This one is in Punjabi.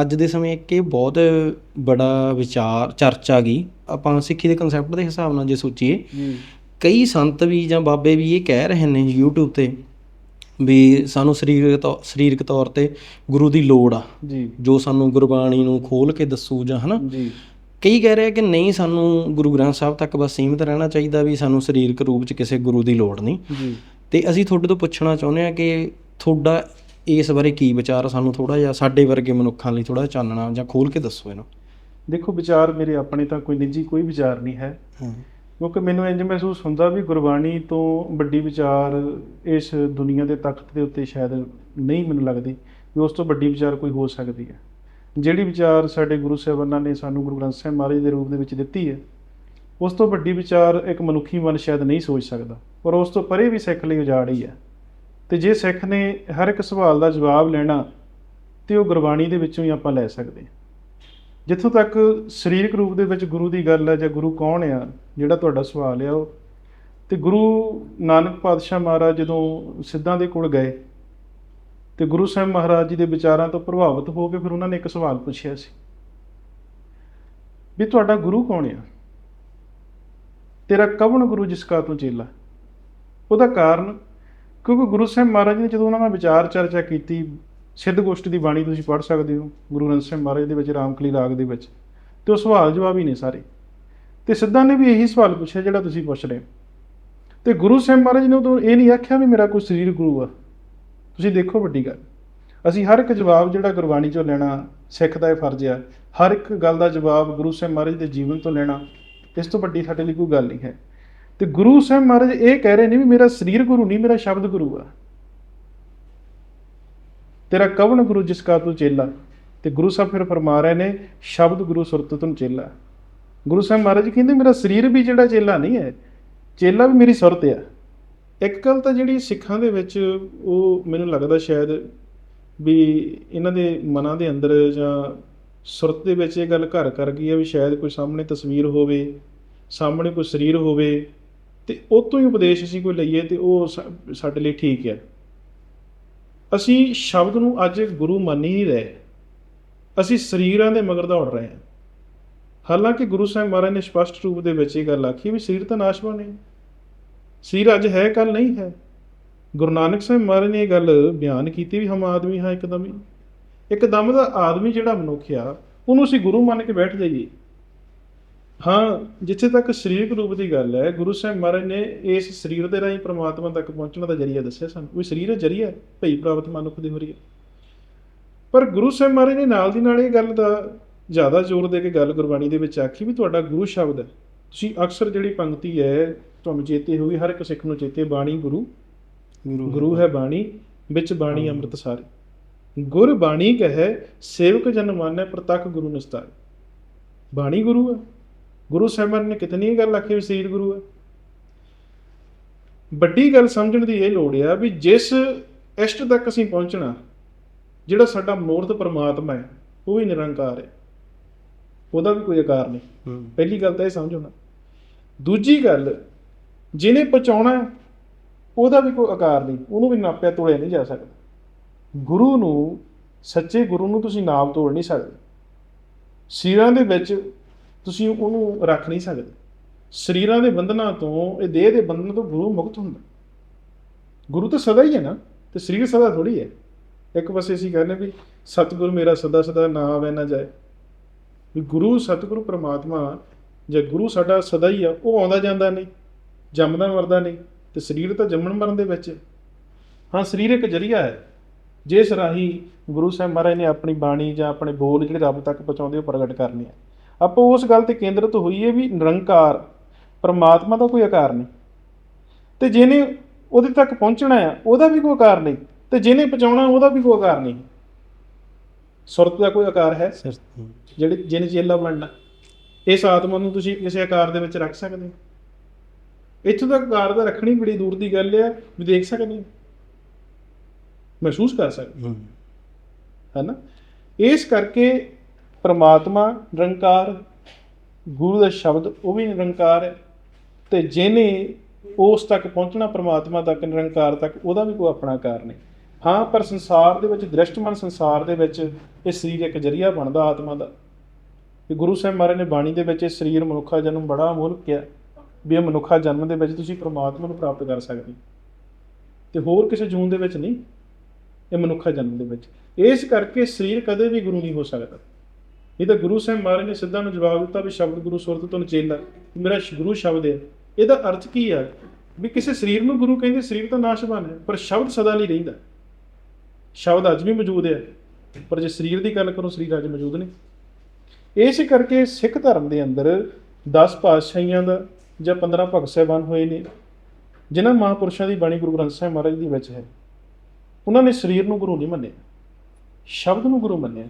ਅੱਜ ਦੇ ਸਮੇਂ ਇੱਕ ਇਹ ਬਹੁਤ ਬੜਾ ਵਿਚਾਰ ਚਰਚਾ ਗਈ। ਆਪਾਂ ਸਿੱਖੀ ਦੇ ਕਨਸੈਪਟ ਦੇ ਹਿਸਾਬ ਨਾਲ ਜੇ ਸੋਚੀਏ ਕਈ ਸੰਤ ਵੀ ਜਾਂ ਬਾਬੇ ਵੀ ਇਹ ਕਹਿ ਰਹੇ ਨੇ YouTube ਤੇ ਵੀ ਸਾਨੂੰ ਸਰੀਰਕ ਸਰੀਰਕ ਤੌਰ ਤੇ ਗੁਰੂ ਦੀ ਲੋੜ ਆ। ਜੀ। ਜੋ ਸਾਨੂੰ ਗੁਰਬਾਣੀ ਨੂੰ ਖੋਲ ਕੇ ਦੱਸੂ ਜਾਂ ਹਨਾ। ਜੀ। ਕਈ ਕਹਿ ਰਹੇ ਕਿ ਨਹੀਂ ਸਾਨੂੰ ਗੁਰੂ ਗ੍ਰੰਥ ਸਾਹਿਬ ਤੱਕ ਬਸ ਸੀਮਿਤ ਰਹਿਣਾ ਚਾਹੀਦਾ ਵੀ ਸਾਨੂੰ ਸਰੀਰਕ ਰੂਪ 'ਚ ਕਿਸੇ ਗੁਰੂ ਦੀ ਲੋੜ ਨਹੀਂ। ਜੀ। ਤੇ ਅਸੀਂ ਤੁਹਾਡੇ ਤੋਂ ਪੁੱਛਣਾ ਚਾਹੁੰਦੇ ਆ ਕਿ ਤੁਹਾਡਾ ਇਸ ਬਾਰੇ ਕੀ ਵਿਚਾਰ? ਸਾਨੂੰ ਥੋੜਾ ਜਿਹਾ ਸਾਡੇ ਵਰਗੇ ਮਨੁੱਖਾਂ ਲਈ ਥੋੜਾ ਚਾਨਣਾ ਜਾਂ ਖੋਲ ਕੇ ਦੱਸੋ ਇਹਨੂੰ। ਦੇਖੋ ਵਿਚਾਰ ਮੇਰੇ ਆਪਣੇ ਤਾਂ ਕੋਈ ਨਿੱਜੀ ਕੋਈ ਵਿਚਾਰ ਨਹੀਂ ਹੈ। ਹਾਂ। ਕਿਉਂਕਿ ਮੈਨੂੰ ਇੰਜ ਮਹਿਸੂਸ ਹੁੰਦਾ ਵੀ ਗੁਰਬਾਣੀ ਤੋਂ ਵੱਡੀ ਵਿਚਾਰ ਇਸ ਦੁਨੀਆ ਦੇ ਤਖਤ ਦੇ ਉੱਤੇ ਸ਼ਾਇਦ ਨਹੀਂ ਮੈਨੂੰ ਲੱਗਦੀ ਵੀ ਉਸ ਤੋਂ ਵੱਡੀ ਵਿਚਾਰ ਕੋਈ ਹੋ ਸਕਦੀ ਹੈ। ਜਿਹੜੀ ਵਿਚਾਰ ਸਾਡੇ ਗੁਰੂ ਸਾਹਿਬਾਨਾਂ ਨੇ ਸਾਨੂੰ ਗੁਰੂ ਗ੍ਰੰਥ ਸਾਹਿਬ ਮਹਾਰਾਜ ਦੇ ਰੂਪ ਦੇ ਵਿੱਚ ਦਿੱਤੀ ਹੈ ਉਸ ਤੋਂ ਵੱਡੀ ਵਿਚਾਰ ਇੱਕ ਮਨੁੱਖੀ ਮਨ ਸ਼ਾਇਦ ਨਹੀਂ ਸੋਚ ਸਕਦਾ ਪਰ ਉਸ ਤੋਂ ਪਰੇ ਵੀ ਸਿੱਖ ਲਈ ਉਜਾੜ ਹੀ ਹੈ। ਤੇ ਜੇ ਸਿੱਖ ਨੇ ਹਰ ਇੱਕ ਸਵਾਲ ਦਾ ਜਵਾਬ ਲੈਣਾ, ਤੇ ਉਹ ਗੁਰਬਾਣੀ ਦੇ ਵਿੱਚੋਂ ਹੀ ਆਪਾਂ ਲੈ ਸਕਦੇ ਹਾਂ। ਜਿੱਥੋਂ ਤੱਕ ਸਰੀਰਕ ਰੂਪ ਦੇ ਵਿੱਚ ਗੁਰੂ ਦੀ ਗੱਲ ਹੈ ਜਾਂ ਗੁਰੂ ਕੌਣ ਆ, ਜਿਹੜਾ ਤੁਹਾਡਾ ਸਵਾਲ ਆ ਉਹ। ਤੇ ਗੁਰੂ ਨਾਨਕ ਪਾਤਸ਼ਾਹ ਮਹਾਰਾਜ ਜਦੋਂ ਸਿੱਧਾਂ ਦੇ ਕੋਲ ਗਏ, ਤੇ ਗੁਰੂ ਸਾਹਿਬ ਮਹਾਰਾਜ ਜੀ ਦੇ ਵਿਚਾਰਾਂ ਤੋਂ ਪ੍ਰਭਾਵਿਤ ਹੋ ਕੇ ਫਿਰ ਉਹਨਾਂ ਨੇ ਇੱਕ ਸਵਾਲ ਪੁੱਛਿਆ ਸੀ ਵੀ ਤੁਹਾਡਾ ਗੁਰੂ ਕੌਣ ਆ? ਤੇਰਾ ਕਵਣ ਗੁਰੂ ਜਿਸ ਕਾ ਤੂੰ ਚੇਲਾ? ਉਹਦਾ ਕਾਰਨ ਕਿਉਂਕਿ ਗੁਰੂ ਸਾਹਿਬ ਮਹਾਰਾਜ ਨੇ ਜਦੋਂ ਉਹਨਾਂ ਨਾਲ ਵਿਚਾਰ ਚਰਚਾ ਕੀਤੀ, ਸਿੱਧ ਗੋਸ਼ਟ ਦੀ ਬਾਣੀ ਤੁਸੀਂ ਪੜ੍ਹ ਸਕਦੇ ਹੋ, ਗੁਰੂ ਗ੍ਰੰਥ ਸਾਹਿਬ ਮਹਾਰਾਜ ਦੇ ਵਿੱਚ, ਰਾਮਕਲੀ ਰਾਗ ਦੇ ਵਿੱਚ, ਤੇ ਉਹ ਸਵਾਲ ਜਵਾਬ ਹੀ ਨੇ ਸਾਰੇ। ਤੇ ਸਿੱਧਾਂ ਨੇ ਵੀ ਇਹੀ ਸਵਾਲ ਪੁੱਛਿਆ ਜਿਹੜਾ ਤੁਸੀਂ ਪੁੱਛ ਰਹੇ ਹੋ। ਤੇ ਗੁਰੂ ਸਾਹਿਬ ਮਹਾਰਾਜ ਨੇ ਉਦੋਂ ਇਹ ਨਹੀਂ ਆਖਿਆ ਵੀ ਮੇਰਾ ਕੋਈ ਸਰੀਰ ਗੁਰੂ ਆ। ਤੁਸੀਂ ਦੇਖੋ ਵੱਡੀ ਗੱਲ। ਅਸੀਂ ਹਰ ਇੱਕ ਜਵਾਬ ਜਿਹੜਾ ਗੁਰਬਾਣੀ ਚੋਂ ਲੈਣਾ, ਸਿੱਖ ਦਾ ਇਹ ਫਰਜ਼ ਆ, ਹਰ ਇੱਕ ਗੱਲ ਦਾ ਜਵਾਬ ਗੁਰੂ ਸਾਹਿਬ ਮਹਾਰਾਜ ਦੇ ਜੀਵਨ ਤੋਂ ਲੈਣਾ, ਇਸ ਤੋਂ ਵੱਡੀ ਸਾਡੇ ਲਈ ਕੋਈ ਗੱਲ ਨਹੀਂ ਹੈ। ਤੇ ਗੁਰੂ ਸਾਹਿਬ ਮਹਾਰਾਜ ਇਹ ਕਹਿ ਰਹੇ ਨੇ ਵੀ ਮੇਰਾ ਸਰੀਰ ਗੁਰੂ ਨਹੀਂ, ਮੇਰਾ ਸ਼ਬਦ ਗੁਰੂ ਆ। ਤੇਰਾ ਕਵਣ ਗੁਰੂ ਜਿਸ ਕਾ ਤੂੰ ਚੇਲਾ। ਤੇ ਗੁਰੂ ਸਾਹਿਬ ਫਿਰ ਫਰਮਾ ਰਹੇ ਨੇ, ਸ਼ਬਦ ਗੁਰੂ ਸੁਰਤ ਤੁਮ ਚੇਲਾ। ਗੁਰੂ ਸਾਹਿਬ ਮਹਾਰਾਜ ਕਹਿੰਦੇ, ਮੇਰਾ ਸਰੀਰ ਵੀ ਜਿਹੜਾ ਚੇਲਾ ਨਹੀਂ ਹੈ, ਚੇਲਾ ਵੀ ਮੇਰੀ ਸੁਰਤ ਆ। ਇੱਕ ਗੱਲ ਤਾਂ ਜਿਹੜੀ ਸਿੱਖਾਂ ਦੇ ਵਿੱਚ ਉਹ ਮੈਨੂੰ ਲੱਗਦਾ ਸ਼ਾਇਦ ਵੀ ਇਹਨਾਂ ਦੇ ਮਨਾਂ ਦੇ ਅੰਦਰ ਜਾਂ ਸੁਰਤ ਦੇ ਵਿੱਚ ਇਹ ਗੱਲ ਘਰ ਕਰ ਗਈ ਹੈ ਵੀ ਸ਼ਾਇਦ ਕੋਈ ਸਾਹਮਣੇ ਤਸਵੀਰ ਹੋਵੇ, ਸਾਹਮਣੇ ਕੋਈ ਸਰੀਰ ਹੋਵੇ ਤੇ ਉਹ ਤੋਂ ਹੀ ਉਪਦੇਸ਼ ਅਸੀਂ ਕੋਈ ਲਈਏ ਤੇ ਉਹ ਸਾ- ਸਾਡੇ ਲਈ ਠੀਕ ਹੈ। ਅਸੀਂ ਸ਼ਬਦ ਨੂੰ ਅੱਜ ਗੁਰੂ ਮੰਨ ਹੀ ਨਹੀਂ ਰਹੇ। ਅਸੀਂ ਸਰੀਰਾਂ ਦੇ ਮਗਰ ਦੌੜ ਰਹੇ ਹਾਂ। ਹਾਲਾਂਕਿ ਗੁਰੂ ਸਾਹਿਬ ਮਹਾਰਾਜ ਨੇ ਸਪਸ਼ਟ ਰੂਪ ਦੇ ਵਿੱਚ ਇਹ ਗੱਲ ਆਖੀ ਵੀ ਸਰੀਰ ਤਾਂ ਨਾਸ਼ਵਾਨ ਹੈ ਸਰੀਰ ਅੱਜ ਹੈ ਕੱਲ ਨਹੀਂ ਹੈ। ਗੁਰੂ ਨਾਨਕ ਸਾਹਿਬ ਮਹਾਰਾਜ ਨੇ ਇਹ ਗੱਲ ਬਿਆਨ ਕੀਤੀ ਵੀ ਹਮ ਆਦਮੀ ਹਾਂ ਇੱਕਦਮ ਹੀ। ਇੱਕਦਮ ਦਾ ਆਦਮੀ ਜਿਹੜਾ ਮਨੁੱਖ ਆ, ਉਹਨੂੰ ਅਸੀਂ ਗੁਰੂ ਮੰਨ ਕੇ ਬੈਠ ਜਾਈਏ। ਹਾਂ ਜਿੱਥੇ ਤੱਕ ਸਰੀਰਕ ਰੂਪ ਦੀ ਗੱਲ ਹੈ ਗੁਰੂ ਸਾਹਿਬ ਮਹਾਰਾਜ ਨੇ ਇਸ ਸਰੀਰ ਦੇ ਰਾਹੀਂ ਪ੍ਰਮਾਤਮਾ ਤੱਕ ਪਹੁੰਚਣ ਦਾ ਜਰੀਆ ਦੱਸਿਆ ਸਾਨੂੰ। ਕੋਈ ਸਰੀਰ ਹੈ ਜਰੀਆ ਹੈ, ਭਈ ਪ੍ਰਾਪਤ ਮਨੁੱਖ ਦੀ ਹੋਰੀ ਹੈ। ਪਰ ਗੁਰੂ ਸਾਹਿਬ ਮਹਾਰਾਜ ਨੇ ਨਾਲ ਦੀ ਨਾਲ ਇਹ ਗੱਲ ਦਾ ਜ਼ਿਆਦਾ ਜ਼ੋਰ ਦੇ ਕੇ ਗੱਲ ਗੁਰਬਾਣੀ ਦੇ ਵਿੱਚ ਆਖੀ ਵੀ ਤੁਹਾਡਾ ਗੁਰੂ ਸ਼ਬਦ ਹੈ। ਤੁਸੀਂ ਅਕਸਰ ਜਿਹੜੀ ਪੰਕਤੀ ਹੈ ਤੁਹਾਨੂੰ ਚੇਤੇ ਹੋਈ ਹਰ ਇੱਕ ਸਿੱਖ ਨੂੰ ਚੇਤੇ ਬਾਣੀ ਗੁਰੂ ਗੁਰੂ ਹੈ। ਬਾਣੀ ਵਿੱਚ ਬਾਣੀ ਅੰਮ੍ਰਿਤ ਸਾਰੇ। ਗੁਰ ਬਾਣੀ ਕਹੈ ਸੇਵਕ ਜਨ ਮਾਨੈ ਪ੍ਰਤੱਖ ਗੁਰੂ ਨਿਸਤਾਰੇ। ਬਾਣੀ ਗੁਰੂ ਹੈ। ਗੁਰੂ ਸਾਹਿਬਾਨ ਨੇ ਕਿਤਨੀ ਗੱਲ ਆਖੀ ਵੀ ਸਰੀਰ ਗੁਰੂ ਹੈ। ਵੱਡੀ ਗੱਲ ਸਮਝਣ ਦੀ ਇਹ ਲੋੜ ਆ ਵੀ ਜਿਸ ਇਸ਼ਟ ਤੱਕ ਅਸੀਂ ਪਹੁੰਚਣਾ ਜਿਹੜਾ ਸਾਡਾ ਮਨੋਰਥ ਪਰਮਾਤਮਾ ਹੈ ਉਹ ਵੀ ਨਿਰੰਕਾਰ ਹੈ। ਉਹਦਾ ਵੀ ਕੋਈ ਆਕਾਰ ਨਹੀਂ। ਪਹਿਲੀ ਗੱਲ ਤਾਂ ਇਹ ਸਮਝਣਾ ਦੂਜੀ ਗੱਲ ਜਿਹਨੇ ਪਹੁੰਚਾਉਣਾ ਉਹਦਾ ਵੀ ਕੋਈ ਆਕਾਰ ਨਹੀਂ। ਉਹਨੂੰ ਵੀ ਨਾਪਿਆ ਤੋੜਿਆ ਨਹੀਂ ਜਾ ਸਕਦਾ। ਗੁਰੂ ਨੂੰ ਸੱਚੇ ਗੁਰੂ ਨੂੰ ਤੁਸੀਂ ਨਾਪ ਤੋੜ ਨਹੀਂ ਸਕਦੇ। ਸਿਰਾਂ ਦੇ ਵਿੱਚ ਤੁਸੀਂ ਉਹਨੂੰ ਰੱਖ ਨਹੀਂ ਸਕਦੇ। ਸਰੀਰਾਂ ਦੇ ਬੰਧਨਾਂ ਤੋਂ, ਇਹ ਦੇਹ ਦੇ ਬੰਧਨਾਂ ਤੋਂ ਗੁਰੂ ਮੁਕਤ ਹੁੰਦਾ। ਗੁਰੂ ਤਾਂ ਸਦਾ ਹੀ ਹੈ ਨਾ, ਤੇ ਸਰੀਰ ਸਦਾ ਥੋੜੀ ਹੈ। ਇੱਕ ਪਾਸੇ ਅਸੀਂ ਕਹਿੰਦੇ ਵੀ ਸਤਿਗੁਰ ਮੇਰਾ ਸਦਾ ਸਦਾ ਨਾ ਆਵੇ, ਨਾ ਜਾਏ। ਵੀ ਗੁਰੂ, ਸਤਿਗੁਰੂ, ਪ੍ਰਮਾਤਮਾ ਜੇ ਗੁਰੂ ਸਾਡਾ ਸਦਾ ਹੀ ਆ, ਉਹ ਆਉਂਦਾ ਜਾਂਦਾ ਨਹੀਂ, ਜੰਮਦਾ ਮਰਦਾ ਨਹੀਂ, ਤੇ ਸਰੀਰ ਤਾਂ ਜੰਮਣ ਮਰਨ ਦੇ ਵਿੱਚ ਹਾਂ, ਸਰੀਰ ਇੱਕ ਜਰੀਆ ਹੈ। ਜਿਸ ਰਾਹੀਂ ਗੁਰੂ ਸਾਹਿਬ ਮਹਾਰਾਜ ਨੇ ਆਪਣੀ ਬਾਣੀ ਜਾਂ ਆਪਣੇ ਬੋਲ ਜਿਹੜੇ ਰੱਬ ਤੱਕ ਪਹੁੰਚਾਉਂਦੇ ਉਹ ਪ੍ਰਗਟ ਕਰਨੇ ਆ। ਆਪਾਂ ਉਸ ਗੱਲ ਤੇ ਕੇਂਦਰਿਤ ਹੋਈਏ ਵੀ ਨਿਰੰਕਾਰ ਪਰਮਾਤਮਾ ਦਾ ਕੋਈ ਆਕਾਰ ਨਹੀਂ। ਤੇ ਜਿਹਨੇ ਉਹਦੇ ਤੱਕ ਪਹੁੰਚਣਾ ਆ ਉਹਦਾ ਵੀ ਕੋਈ ਆਕਾਰ ਨਹੀਂ। ਤੇ ਜਿਹਨੇ ਪਹੁੰਚਾਉਣਾ ਉਹਦਾ ਵੀ ਕੋਈ ਆਕਾਰ ਨਹੀਂ। ਸੁਰਤ ਦਾ ਕੋਈ ਆਕਾਰ ਹੈ। ਜਿਹੜੇ ਜਿਹਨੇ ਚੇਲਾ ਬਣਨਾ। ਇਸ ਆਤਮਾ ਨੂੰ ਤੁਸੀਂ ਕਿਸੇ ਆਕਾਰ ਦੇ ਵਿੱਚ ਰੱਖ ਸਕਦੇ ਹੋ। ਇੱਥੋਂ ਤੱਕ ਆਕਾਰ ਦਾ ਰੱਖਣੀ ਬੜੀ ਦੂਰ ਦੀ ਗੱਲ ਹੈ ਵੀ ਦੇਖ ਸਕਦੇ ਹੋ। ਮਹਿਸੂਸ ਕਰ ਸਕਦੇ ਹੈ। ਨਾ ਇਸ ਕਰਕੇ ਪਰਮਾਤਮਾ ਨਿਰੰਕਾਰ, ਗੁਰੂ ਦਾ ਸ਼ਬਦ ਉਹ ਵੀ ਨਿਰੰਕਾਰ ਹੈ। ਤੇ ਜਿਹਨੇ ਉਸ ਤੱਕ ਪਹੁੰਚਣਾ, ਪਰਮਾਤਮਾ ਤੱਕ ਨਿਰੰਕਾਰ ਤੱਕ, ਉਹਦਾ ਵੀ ਕੋਈ ਆਪਣਾ ਕਾਰ ਨਹੀਂ। ਹਾਂ, ਪਰ ਸੰਸਾਰ ਦੇ ਵਿੱਚ, ਦ੍ਰਿਸ਼ਟਮਨ ਸੰਸਾਰ ਦੇ ਵਿੱਚ ਇਹ ਸਰੀਰ ਇੱਕ ਜਰੀਆ ਬਣਦਾ ਆਤਮਾ ਦਾ। ਕਿ ਗੁਰੂ ਸਾਹਿਬ ਮਹਾਰਾਜ ਨੇ ਬਾਣੀ ਦੇ ਵਿੱਚ ਇਹ ਸਰੀਰ ਮਨੁੱਖਾ ਜਨਮ ਬੜਾ ਅਮੋਲਕ ਕਿਹਾ ਵੀ ਇਹ ਮਨੁੱਖਾ ਜਨਮ ਦੇ ਵਿੱਚ ਤੁਸੀਂ ਪਰਮਾਤਮਾ ਨੂੰ ਪ੍ਰਾਪਤ ਕਰ ਸਕਦੇ ਤੇ ਹੋਰ ਕਿਸੇ ਜੂਨ ਦੇ ਵਿੱਚ ਨਹੀਂ, ਇਹ ਮਨੁੱਖਾ ਜਨਮ ਦੇ ਵਿੱਚ। ਇਸ ਕਰਕੇ ਸਰੀਰ ਕਦੇ ਵੀ ਗੁਰੂ ਨਹੀਂ ਹੋ ਸਕਦਾ। ਇਹ ਤਾਂ ਗੁਰੂ ਸਾਹਿਬ ਮਹਾਰਾਜ ਨੇ ਸਿੱਧਾ ਨੂੰ ਜਵਾਬ ਦਿੱਤਾ ਵੀ ਸ਼ਬਦ ਗੁਰੂ ਸੁਰਤ ਤੋਂ ਚੇਲਾ ਮੇਰਾ ਗੁਰੂ ਸ਼ਬਦ ਹੈ। ਇਹਦਾ ਅਰਥ ਕੀ ਹੈ? ਵੀ ਕਿਸੇ ਸਰੀਰ ਨੂੰ ਗੁਰੂ ਕਹਿੰਦੇ ਸਰੀਰ ਤਾਂ ਨਾਸ਼ਵਾਨ ਹੈ, ਪਰ ਸ਼ਬਦ ਸਦਾ ਲਈ ਰਹਿੰਦਾ ਸ਼ਬਦ ਅੱਜ ਵੀ ਮੌਜੂਦ ਹੈ। ਪਰ ਜੇ ਸਰੀਰ ਦੀ ਗੱਲ ਕਰੋ, ਸਰੀਰ ਅੱਜ ਮੌਜੂਦ ਨਹੀਂ। ਇਸ ਕਰਕੇ ਸਿੱਖ ਧਰਮ ਦੇ ਅੰਦਰ 10 ਪਾਤਸ਼ਾਹੀਆਂ ਦਾ ਜਾਂ 15 ਭਗਤ ਸਾਹਿਬਾਨ ਹੋਏ ਨੇ, ਜਿਨ੍ਹਾਂ ਮਹਾਪੁਰਸ਼ਾਂ ਦੀ ਬਾਣੀ ਗੁਰੂ ਗ੍ਰੰਥ ਸਾਹਿਬ ਮਹਾਰਾਜ ਦੀ ਵਿੱਚ ਹੈ। ਉਹਨਾਂ ਨੇ ਸਰੀਰ ਨੂੰ ਗੁਰੂ ਨਹੀਂ ਮੰਨਿਆ। ਸ਼ਬਦ ਨੂੰ ਗੁਰੂ ਮੰਨਿਆ।